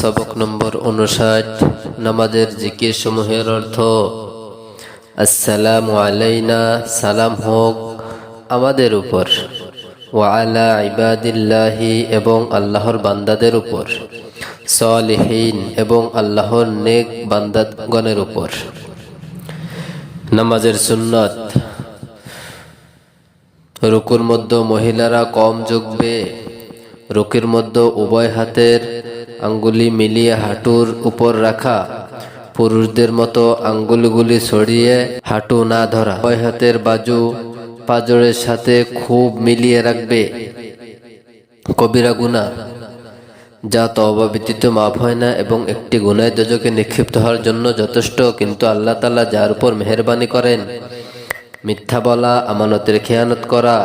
সবক নম্বর উনষাট নামাজের জিকির সমূহের অর্থ, আসসালামু আলাইনা সালাম হোক আমাদের উপর ওয়ালা ইবাদিল্লাহি এবং আল্লাহর বান্দাদের উপর, সলিহীন এবং আল্লাহর নেক বান্দাগণের উপর। নামাজের সুন্নত, রুকুর মধ্যে মহিলারা কম যোগবে রুকির মধ্যে উভয় হাতের আঙ্গুলি মিলিয়ে হাঁটুর উপর রাখা। পুরুষদের মতো আঙ্গুলগুলি ছড়িয়ে হাঁটু না ধরা। উভয় হাতের বাজু পাজরের সাথে খুব মিলিয়ে রাখবে। কবিরা গুণা। যা তবা ব্যতীত মাফ হয় না এবং একটি গুনায় দোজকে নিক্ষিপ্ত হওয়ার জন্য যথেষ্ট, কিন্তু আল্লাহ তালা যার উপর মেহরবানি করেন, মিথ্যা বলা, আমানতের খেয়ানত করা,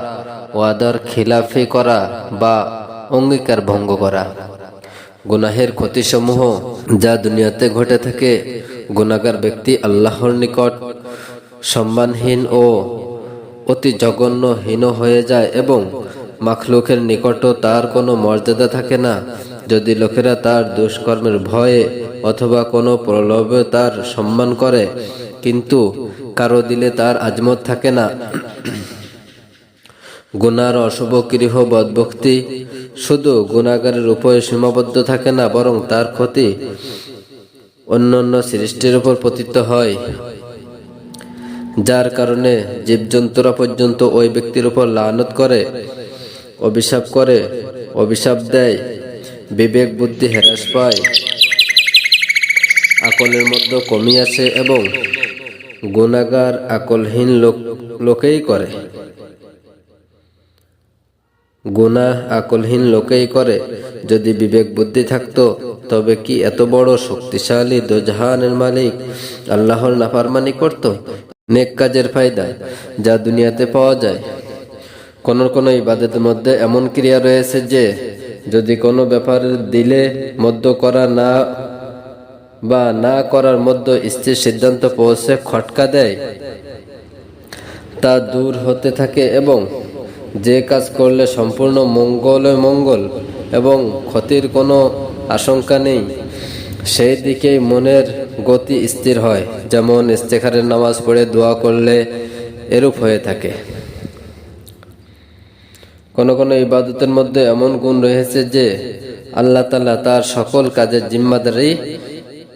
ওয়াদার খিলাফি করা বা অঙ্গীকার ভঙ্গ করা। গুনাহের ক্ষতিসমূহ যা দুনিয়াতে ঘটে থাকে গুনাগার ব্যক্তি আল্লাহর নিকট সম্মানহীন ও অতি জঘন্য হীন হয়ে যায় এবং মাখলুকের নিকটও তার কোনো মর্যাদা থাকে না। যদি লোকেরা তার দুষ্কর্মের ভয়ে অথবা কোনো প্রলোভে তার সম্মান করে, কিন্তু কারও দিলে তার আজমত থাকে না। গুনার অশুভ গৃহ বদভক্তি। শুধু গুণাগারের উপরে সীমাবদ্ধ থাকে না, বরং তার ক্ষতি অন্যান্য সৃষ্টির উপর পতিত হয়। যার কারণে জীবজন্তুরা পর্যন্ত ওই ব্যক্তির উপর লানত করে, অভিশাপ করে, অভিশাপ দেয়, বিবেক, বুদ্ধি হ্রাস পায়। আকলের মধ্যে কমি আসে এবং গুণাগার আকলহীন লোক লোকেই করে। গুনাহ আকলহীন লোকেই করে। যদি বিবেক বুদ্ধি থাকতো, তবে কি এত বড় শক্তিশালী দোজাহানের মালিক আল্লাহর নাফারমানি করত? নেক কাজের ফায়দা যা দুনিয়াতে পাওয়া যায়। কোন কোন ইবাদতের মধ্যে এমন ক্রিয়া রয়েছে যে, যদি কোনো ব্যাপার দিলে মধ্য করা না বা না করার মধ্যে স্থির সিদ্ধান্ত পৌঁছে খটকা দেয়, তা দূর হতে থাকে এবং যে কাজ করলে সম্পূর্ণ মঙ্গল মঙ্গল এবং ক্ষতির কোনো আশঙ্কা নেই, সেই দিকেই মনের গতি স্থির হয়। যেমন ইস্তেখারের নামাজ পড়ে দোয়া করলে এরূপ হয়ে থাকে। কোন কোনো ইবাদতের মধ্যে এমন গুণ রয়েছে যে আল্লাহ তালা তার সকল কাজের জিম্মাদারি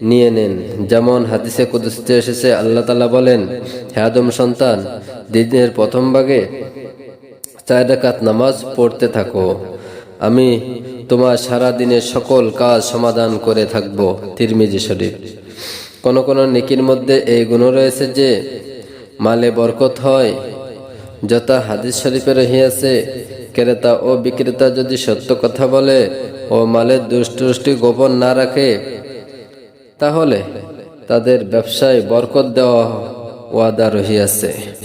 নিয়ে নেন। যেমন হাদিসে কুদুসতে এসেছে, আল্লাহ তালা বলেন, হে আদম সন্তান, দিনের প্রথম ভাগে চার রাকাত নামাজ পড়তে থাকো। আমি তোমার সারা দিনের সকল কাজ সমাধান করে থাকব, তিরমিজি শরীফ। কোন কোন নেকির মধ্যে এই গুণ রয়েছে যে, মালে বরকত হয়, যথা হাদিস শরীফে রহিয়াছে, ক্রেতা ও বিক্রেতা যদি সত্য কথা বলে ও মালের দুষ্টুষ্টি গোপন না রাখে, তাহলে তাদের ব্যবসায় বরকত দেওয়া ওয়াদা রহিয়াছে।